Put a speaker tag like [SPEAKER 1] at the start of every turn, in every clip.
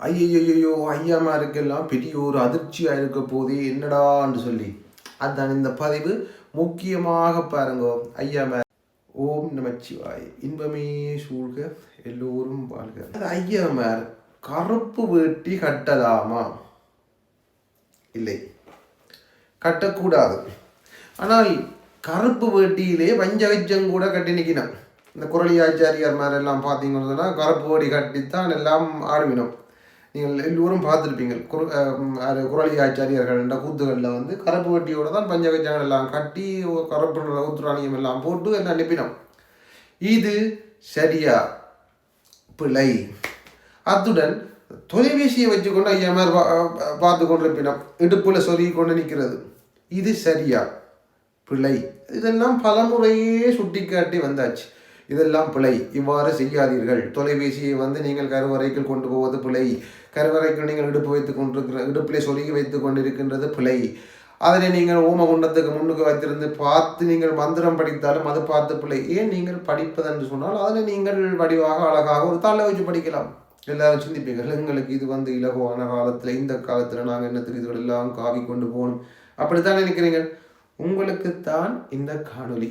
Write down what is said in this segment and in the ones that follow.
[SPEAKER 1] ஐயையோ ஐயாமாருக்கெல்லாம் பெரிய ஒரு அதிர்ச்சியாக இருக்க போதே என்னடான்னு சொல்லி. அதான் இந்த பதிவு. முக்கியமாக பாருங்க ஐயாமா ஓம் நமச்சிவாய். இன்பமே சூழ்க எல்லோரும் வாழ்க. அந்த ஐயாமார் கருப்பு வேட்டி கட்டலாமா இல்லை. கட்டக்கூடாது. ஆனால் கருப்பு வேட்டியிலே பஞ்சகஜம் கூட கட்டி நிற்கணும் இந்த குரளி ஆச்சாரியார் மாதிரி எல்லாம் கருப்பு வேடி கட்டித்தான் எல்லாம் ஆடுவினோம். நீங்கள் எல்லோரும் பார்த்துருப்பீங்க குரு குரலி ஆச்சாரியர்கள் என்ற கூத்துகளில் வந்து கருப்பு வட்டியோட தான் பஞ்சகஜங்கள் எல்லாம் கட்டி கருப்பு நிற எல்லாம் போட்டு எல்லாம் அனுப்பினோம். இது சரியா? பிழை. அத்துடன் தொலைபேசியை வச்சுக்கொண்டு ஐயா மாதிரி பார்த்து கொண்டு இருப்பினோம் இடுப்பில் சொருகி கொண்டு நிற்கிறது. இது சரியா? பிழை. இதெல்லாம் பலமுறையே சுட்டிக்காட்டி வந்தாச்சு. இதெல்லாம் பிழை. இவ்வாறு செய்யாதீர்கள். தொலைபேசியை வந்து நீங்கள் கருவறைக்குள் கொண்டு போவது பிழை. கருவறைக்குள் நீங்கள் இடுப்பு வைத்துக் கொண்டிருக்கிற இடுப்பிலே சொருகி வைத்துக் கொண்டிருக்கின்றது பிழை. அதனை நீங்கள் ஓமகுண்டத்துக்கு முன்னுக்கு வைத்திருந்து பார்த்து நீங்கள் மந்திரம் படித்தாலும் அது பார்த்து பிள்ளை ஏன் நீங்கள் படிப்பது என்று சொன்னால் அதனை நீங்கள் வடிவாக அழகாக ஒரு தள்ள வச்சு படிக்கலாம். எல்லாரும் சிந்திப்பீர்கள் எங்களுக்கு இது வந்து இலகுவான காலத்தில் இந்த காலத்தில் நாங்கள் என்னத்துக்கு இதுகள் எல்லாம் காவி கொண்டு போகணும் அப்படித்தான் நினைக்கிறீங்க உங்களுக்குத்தான் இந்த காணொளி.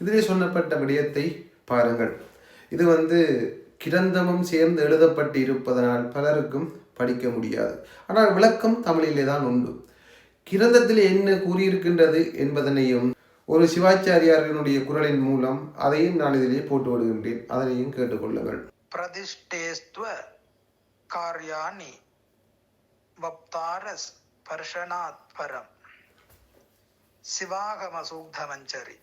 [SPEAKER 1] இதிலே சொல்லப்பட்ட விடயத்தை பாருங்கள். இது வந்து கிரந்தமும் சேர்ந்து எழுதப்பட்டு இருப்பதனால் பலருக்கும் படிக்க முடியாது. ஆனால் விளக்கம் தமிழிலே தான் உண்டு. கிரந்தத்தில் என்ன கூறியிருக்கின்றது என்பதனையும் ஒரு சிவாச்சாரியாரனுடைய குரலின் மூலம் அதையும் நான் இதிலே போட்டு விடுகின்றேன். அதனையும் கேட்டுக்கொள்ளுங்கள்.
[SPEAKER 2] பிரதிஷ்டேஸ்துவ காரியாணி வப்தாரஸ் பர்ஷனாத் பரம் சிவாகம சூக்தமஞ்சரி.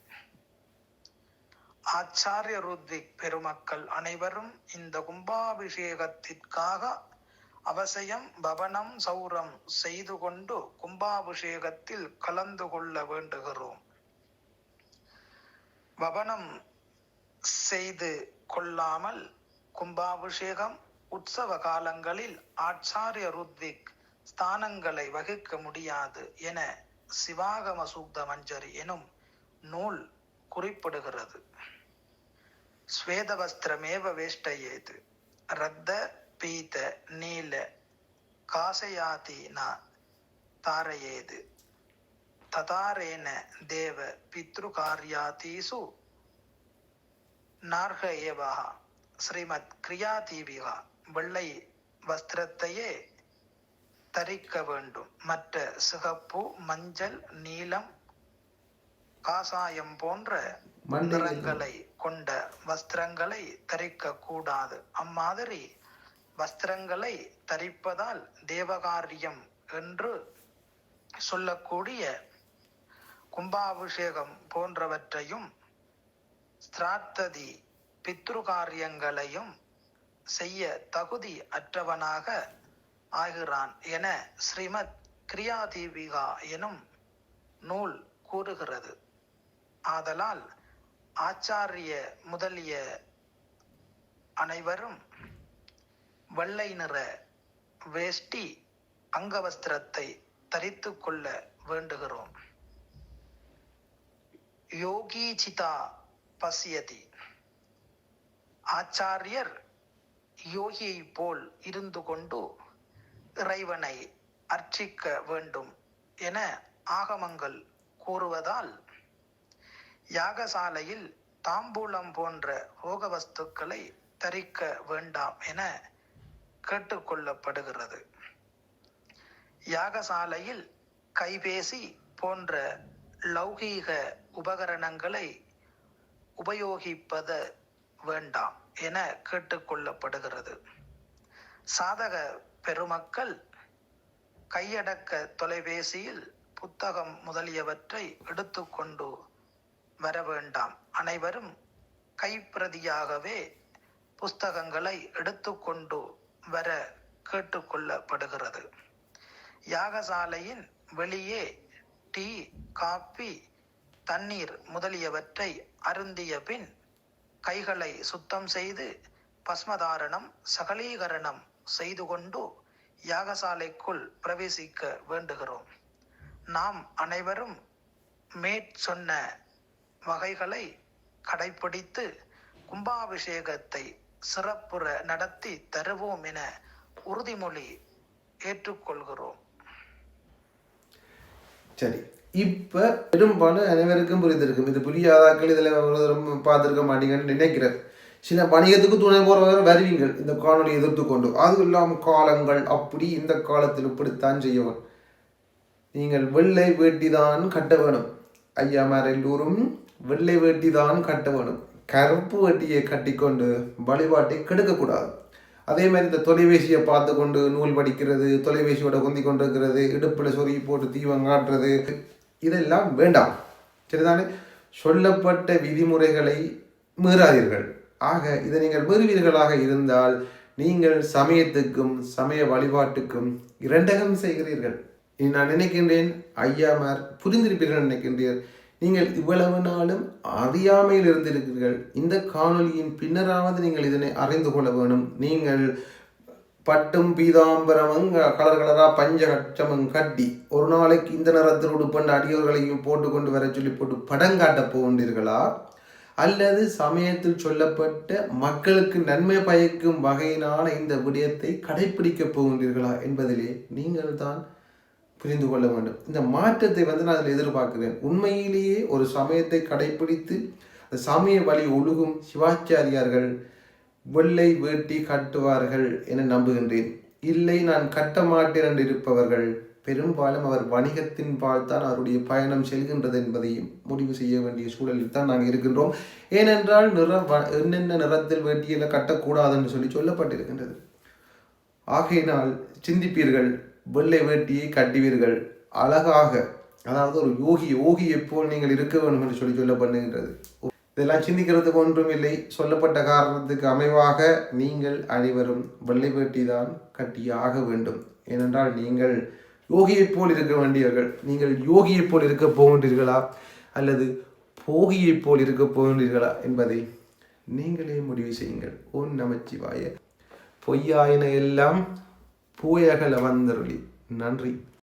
[SPEAKER 2] ஆச்சாரிய ருத்விக் பெருமக்கள் அனைவரும் இந்த கும்பாபிஷேகத்திற்காக அவசியம் பவனம் சௌரம் செய்து கொண்டு கும்பாபிஷேகத்தில் கலந்து கொள்ள வேண்டுகிறோம். பவனம் செய்து கொள்ளாமல் கும்பாபிஷேகம் உற்சவ காலங்களில் ஆச்சாரிய ருத்விக் ஸ்தானங்களை வகிக்க முடியாது என சிவாகம சூக்த மஞ்சரி எனும் நூல் குறிப்பிடுகிறது. ஸ்வேத வஸ்திரமேவ வேஷ்டயேது. ரத்த பீத நீல காசயாதி ந தாரயேது. ததாரேன தேவ பித்ருகாரியாதீசு. நார்க ஏவா ஸ்ரீமத் கிரியாதீபிகா வெள்ளை வஸ்திரத்தையே தரிக்க வேண்டும். மற்ற சிகப்பு மஞ்சள் நீலம் காசாயம் போன்ற நிறங்களை கொண்ட வஸ்திரங்களை தரிக்க கூடாது அம்மாதிரி வஸ்திரங்களை தரிப்பதால் தேவகாரியம் என்று சொல்லக்கூடிய கும்பாபிஷேகம் போன்றவற்றையும் ஸ்திராத்ததி பித்ரு காரியங்களையும் செய்ய தகுதி அற்றவனாக ஆகிறான் என ஸ்ரீமத் கிரியாதீபிகா எனும் நூல் கூறுகிறது. ஆதலால் ஆச்சாரிய முதலிய அனைவரும் வெள்ளை நிற வேஷ்டி அங்கவஸ்திரத்தை தரித்து கொள்ள வேண்டுகிறோம். யோகீச்சிதா பசியதி. ஆச்சாரியர் யோகியை போல் இருந்து கொண்டு இறைவனை அர்ச்சிக்க வேண்டும் என ஆகமங்கள் கூறுவதால் யாகசாலையில் தாம்பூலம் போன்ற போக வஸ்துக்களை தரிக்க வேண்டாம் என கேட்டுக்கொள்ளப்படுகிறது. யாகசாலையில் கைபேசி போன்ற லௌகீக உபகரணங்களை உபயோகிப்பத வேண்டாம் என கேட்டுக்கொள்ளப்படுகிறது. சாதக பெருமக்கள் கையடக்க தொலைபேசியில் புத்தகம் முதலியவற்றை எடுத்துக்கொண்டு வர வேண்டாம். அனைவரும் கைப்பிரதியாகவே புஸ்தகங்களை எடுத்துக்கொண்டு வர கேட்டுக்கொள்ளப்படுகிறது. யாகசாலையின் வெளியே டீ காபி தண்ணீர் முதலியவற்றை அருந்திய பின் கைகளை சுத்தம் செய்து பஸ்மதாரணம் சகலீகரணம் செய்து கொண்டு யாகசாலைக்குள் பிரவேசிக்க வேண்டுகிறோம். நாம் அனைவரும் மேற் சொன்ன வகைகளை கடைப்பிடித்து கும்பாபிஷேகத்தை சிறப்புற நடத்தி தருவோம் என உறுதிமொழி ஏற்றுக்கொள்கிறோம்.
[SPEAKER 1] சரி. இப்போ பெரும்பாலும் அனைவருக்கும் புரிந்திருக்கும். இது புரியாதாக்கள் இதில் பார்த்துருக்க மாட்டீங்கன்னு நினைக்கிறேன் சில வணிகத்துக்கு துணை போகிறவர் வருவீங்கள். இந்த காணொலி எதிர்த்து கொண்டு. அது இல்லாமல் காலங்கள் அப்படி இந்த காலத்தில் இப்படித்தான் செய்யவும். நீங்கள் வெள்ளை வேட்டி தான் கட்ட வேணும் ஐயாமார் எல்லோரும் வெள்ளை வேட்டி தான் கட்ட வேணும். கருப்பு வேட்டியை கட்டிக்கொண்டு வழிபாட்டை கெடுக்கக்கூடாது. அதே மாதிரி இந்த தொலைபேசியை பார்த்து கொண்டு நூல் படிக்கிறது தொலைபேசியோட குந்தி கொண்டிருக்கிறது இடுப்பில் சொருகி போட்டு தீவம் காட்டுறது இதெல்லாம் வேண்டாம். சரிதானே? சொல்லப்பட்ட விதிமுறைகளை மீறாதீர்கள். ஆக இதை நீங்கள் மீறுவீர்களாக இருந்தால் நீங்கள் சமயத்துக்கும் சமய வழிபாட்டுக்கும் இரண்டகம் செய்கிறீர்கள். நான் நினைக்கின்றேன் ஐயாமார் புரிந்திருப்பீர்கள் நினைக்கின்றீர் நீங்கள் இவ்வளவு நாளும் அறியாமையில் இருந்திருக்கிறீர்கள். இந்த காணொலியின் பின்னராவது நீங்கள் இதனை அறிந்து கொள்ள வேணும் நீங்கள் பட்டும் பீதாம்பரமும் கலர் கலராக பஞ்சகட்சமும் கட்டி ஒரு நாளைக்கு இந்த நிறத்தில் உடுப்பண்ட அடியோர்களையும் போட்டு கொண்டு வர சொல்லி போட்டு படம் காட்டப் போகின்றீர்களா? அல்லது சமயத்தில் சொல்லப்பட்ட மக்களுக்கு நன்மை பயக்கும் வகையினான இந்த விடயத்தை கடைபிடிக்கப் போகின்றீர்களா என்பதிலே நீங்கள் தான் புரிந்து கொள்ள வேண்டும். இந்த மாற்றத்தை வந்து நான் அதில் எதிர்பார்க்கிறேன். உண்மையிலேயே ஒரு சமயத்தை கடைபிடித்து அந்த சமய வழி ஒழுகும் சிவாச்சாரியார்கள் வெள்ளை வேட்டி கட்டுவார்கள் என நம்புகின்றேன். இல்லை நான் கட்ட மாட்டேன் என்று இருப்பவர்கள் பெரும்பாலும் அவர் வணிகத்தின் பால் தான் அவருடைய பயணம் செல்கின்றது என்பதையும் முடிவு செய்ய வேண்டிய சூழலில் தான் நாங்கள் இருக்கின்றோம். ஏனென்றால் நிற வ- என்னென்ன நிறத்தில் வேட்டியில் கட்டக்கூடாதுன்னு சொல்லி சொல்லப்பட்டிருக்கின்றது. ஆகையினால் சிந்திப்பீர்கள் வெள்ளை வேட்டியை கட்டுவீர்கள். அழகாக. அதாவது ஒரு யோகி யோகியை போல் நீங்கள் இருக்க வேண்டும் என்று சொல்லி சொல்லப்படுகின்றது. இதெல்லாம் சிந்திக்கிறதுக்கு ஒன்றும் இல்லை. சொல்லப்பட்ட காரணத்துக்கு அமைவாக நீங்கள் அனைவரும் வெள்ளை வேட்டி தான் கட்டியாக வேண்டும். ஏனென்றால் நீங்கள் யோகியைப் போல் இருக்க வேண்டியவர்கள் நீங்கள் யோகியைப் போல் இருக்க போகின்றீர்களா? அல்லது போகியைப் போல் இருக்க போகின்றீர்களா என்பதை நீங்களே முடிவு செய்யுங்கள். ஓன் நமச்சிவாய. பொய்யாயின எல்லாம் பூயகல வந்தருளி. நன்றி.